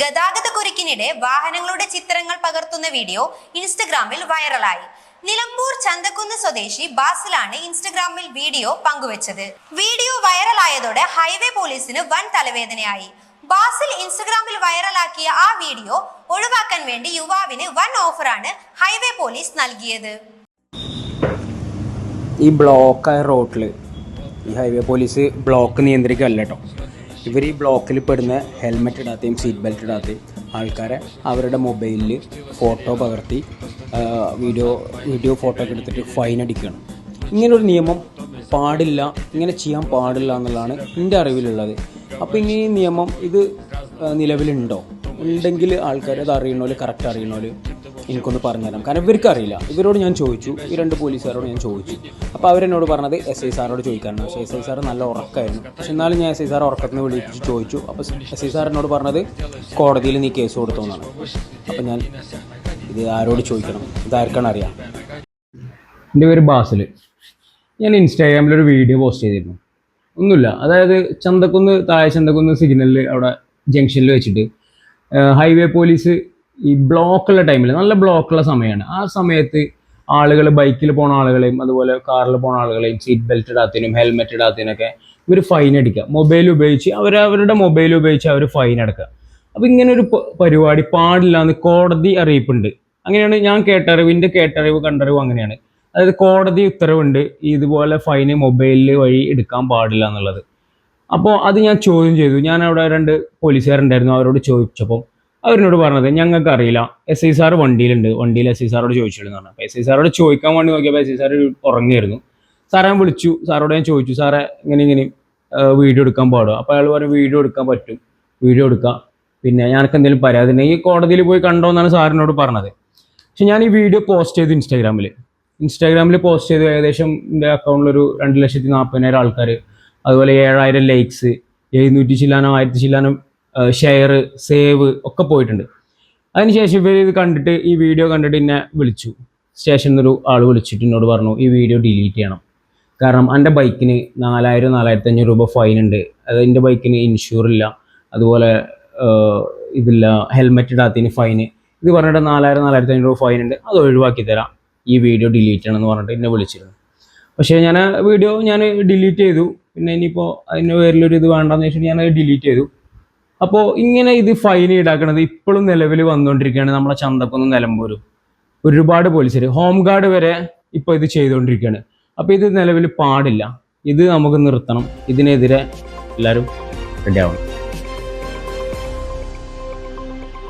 ഗതാഗത കുരുക്കിനിടെ വാഹനങ്ങളുടെ ചിത്രങ്ങൾ പകർത്തുന്ന വീഡിയോ ഇൻസ്റ്റഗ്രാമിൽ വൈറലായി. നിലമ്പൂർ ചന്തക്കുന്ന് സ്വദേശി ബാസിലാണ് ഇൻസ്റ്റഗ്രാമിൽ വീഡിയോ പങ്കുവച്ചത്. വീഡിയോ വൈറലായതോടെ ഹൈവേ പോലീസിന് വൻ തലവേദനയായി. ബാസിൽ ഇൻസ്റ്റഗ്രാമിൽ വൈറലാക്കിയ ആ വീഡിയോ ഒഴിവാക്കാൻ വേണ്ടി യുവാവിന് വൻ ഓഫറാണ് ഹൈവേ പോലീസ് നൽകിയത്. ഈ ബ്ലോക്കായ റോട്ടിൽ ഈ ഹൈവേ പോലീസ് ബ്ലോക്ക് നിയന്ത്രിക്കുകയല്ല കേട്ടോ. ഇവർ ഈ ബ്ലോക്കിൽ പെടുന്ന ഹെൽമെറ്റ് ഇടാത്തയും സീറ്റ് ബെൽറ്റ് ഇടാത്തയും ആൾക്കാരെ അവരുടെ മൊബൈലിൽ ഫോട്ടോ പകർത്തി വീഡിയോ വീഡിയോ ഫോട്ടോ ഒക്കെ എടുത്തിട്ട് ഫൈൻ അടിക്കുകയാണ് ഇങ്ങനൊരു നിയമം പാടില്ല ഇങ്ങനെ ചെയ്യാൻ പാടില്ല എന്നുള്ളതാണ് എന്റെ അറിവിലുള്ളത്. അപ്പോൾ ഇങ്ങനെ ഈ നിയമം ഇത് നിലവിലുണ്ടോ? ഉണ്ടെങ്കിൽ ആൾക്കാർ അത് അറിയണോൽ കറക്റ്റ് അറിയണോൽ എനിക്കൊന്ന് പറഞ്ഞുതരാം. കാരണം ഇവർക്ക് അറിയില്ല ഇവരോട് ഞാൻ ചോദിച്ചു. ഈ രണ്ട് പോലീസുകാരോട് ഞാൻ ചോദിച്ചു. അപ്പോൾ അവരെന്നോട് പറഞ്ഞത് എസ് ഐ സാറോട് ചോദിക്കാനാണ്. പക്ഷേ എസ് ഐ സാർ നല്ല ഉറക്കമായിരുന്നു പക്ഷെ എന്നാലും ഞാൻ എസ് ഐ സാർ ഉറക്കത്തിന് വിളിച്ച് ചോദിച്ചു. അപ്പോൾ എസ് ഐ സാർ എന്നോട് പറഞ്ഞത് കോടതിയിൽ നീ കേസ് കൊടുത്തു എന്നാണ് അപ്പോൾ ഞാൻ ഇത് ആരോട് ചോദിക്കണം? ഇതാർക്കാണ് അറിയാം? എന്റെ പേര് ബാസിൽ. ഞാൻ ഇൻസ്റ്റാഗ്രാമിലൊരു വീഡിയോ പോസ്റ്റ് ചെയ്തിരുന്നു. ഒന്നുമില്ല. അതായത് ചന്തക്കുന്ന് താഴെ ചന്തക്കുന്ന് സിഗ്നലിൽ അവിടെ ജംഗ്ഷനിൽ വെച്ചിട്ട് ഹൈവേ പോലീസ് ഈ ബ്ലോക്കുള്ള ടൈമിൽ നല്ല ബ്ലോക്കുള്ള സമയമാണ് ആ സമയത്ത് ആളുകൾ ബൈക്കിൽ പോണ ആളുകളെയും അതുപോലെ കാറിൽ പോണ ആളുകളെയും സീറ്റ് ബെൽറ്റ് ഇടാത്തതിനും ഹെൽമെറ്റ് ഇടാത്തതിനൊക്കെ ഇവർ ഫൈൻ അടിക്കുക മൊബൈൽ ഉപയോഗിച്ച് അവർ അവരുടെ മൊബൈൽ ഉപയോഗിച്ച് അവർ ഫൈൻ അടക്കുക അപ്പോൾ ഇങ്ങനെ ഒരു പരിപാടി പാടില്ല എന്ന് കോടതി അറിയിപ്പുണ്ട്. അങ്ങനെയാണ് ഞാൻ കേട്ടറിവ് എന്റെ കേട്ടറിവ് കണ്ടറിവ് അങ്ങനെയാണ്. അതായത് കോടതി ഉത്തരവുണ്ട് ഇതുപോലെ ഫൈന് മൊബൈലിൽ വഴി എടുക്കാൻ പാടില്ല എന്നുള്ളത് അപ്പോൾ അത് ഞാൻ ചോദ്യം ചെയ്തു. ഞാൻ അവിടെ രണ്ട് പോലീസുകാരുണ്ടായിരുന്നു അവരോട് ചോദിച്ചപ്പോൾ അവരിനോട് പറഞ്ഞത് ഞങ്ങൾക്ക് അറിയില്ല എസ് ഐ സാർ വണ്ടിയിലുണ്ട്. വണ്ടിയിൽ എസ് ഐ സാറോട് ചോദിച്ചിരുന്നു പറഞ്ഞു. അപ്പോൾ എസ് ഐ സാറോട് ചോദിക്കാൻ വേണ്ടി നോക്കിയപ്പോൾ എസ് ഐ സാർ ഉറങ്ങിയായിരുന്നു സാറെ ഞാൻ വിളിച്ചു. സാറോട് ഞാൻ ചോദിച്ചു സാറെ ഇങ്ങനെ ഇങ്ങനെ വീഡിയോ എടുക്കാൻ പാടുമോ അപ്പോൾ അയാൾ പറഞ്ഞു വീഡിയോ എടുക്കാൻ പറ്റും. വീഡിയോ എടുക്കാം. പിന്നെ ഞാനൊക്കെ എന്തെങ്കിലും പരാതി ഉണ്ടെങ്കിൽ കോടതിയിൽ പോയി കണ്ടോ എന്നാണ് സാറിനോട് പറഞ്ഞത്. പക്ഷെ ഞാൻ ഈ വീഡിയോ പോസ്റ്റ് ചെയ്തു ഇൻസ്റ്റാഗ്രാമിൽ ഇൻസ്റ്റാഗ്രാമിൽ പോസ്റ്റ് ചെയ്തു ഏകദേശം എന്റെ അക്കൗണ്ടിലൊരു രണ്ട് ലക്ഷത്തി നാൽപ്പതിനായിരം ആൾക്കാർ അതുപോലെ ഏഴായിരം ലൈക്സ് എഴുന്നൂറ്റി ചില്ലാനം ആയിരത്തി ചില്ലാനം ഷെയർ സേവ് ഒക്കെ പോയിട്ടുണ്ട്. അതിനുശേഷം ഇവർ ഇത് കണ്ടിട്ട് ഈ വീഡിയോ കണ്ടിട്ട് എന്നെ വിളിച്ചു. സ്റ്റേഷനിൽ നിന്നൊരു ആൾ വിളിച്ചിട്ട് എന്നോട് പറഞ്ഞു ഈ വീഡിയോ ഡിലീറ്റ് ചെയ്യണം. കാരണം എന്റെ ബൈക്കിന് നാലായിരം നാലായിരത്തി അഞ്ഞൂറ് രൂപ ഫൈൻ ഉണ്ട്. അത് എന്റെ ബൈക്കിന് ഇൻഷൂർ ഇല്ല. അതുപോലെ ഇതില്ല ഹെൽമെറ്റ് ഇടാത്തതിന് ഫൈന് ഇത് പറഞ്ഞിട്ട് നാലായിരം നാലായിരത്തി അഞ്ഞൂറ് രൂപ ഫൈൻ ഉണ്ട്. അത് ഒഴിവാക്കി തരാം. ഈ വീഡിയോ ഡിലീറ്റ് ചെയ്യണം എന്ന് പറഞ്ഞിട്ട് എന്നെ വിളിച്ചിരുന്നു. പക്ഷേ ഞാൻ വീഡിയോ ഞാൻ ഡിലീറ്റ് ചെയ്തു. പിന്നെ ഇനിയിപ്പോൾ അതിന്റെ പേരിലൊരു ഇത് വേണ്ടെന്ന് വെച്ചിട്ട് ഞാനത് ഡിലീറ്റ് ചെയ്തു. അപ്പോൾ ഇങ്ങനെ ഇത് ഫൈൻ ഈടാക്കണത് ഇപ്പോഴും നിലവിൽ വന്നുകൊണ്ടിരിക്കുകയാണ് നമ്മളെ ചന്തക്കുന്ന് നിലമ്പൂരും. ഒരുപാട് പോലീസുകാർ ഹോം ഗാർഡ് വരെ ഇപ്പോൾ ഇത് ചെയ്തുകൊണ്ടിരിക്കുകയാണ് അപ്പോൾ ഇത് നിലവിൽ പാടില്ല. ഇത് നമുക്ക് നിർത്തണം. ഇതിനെതിരെ എല്ലാവരും റെഡി ആവണം.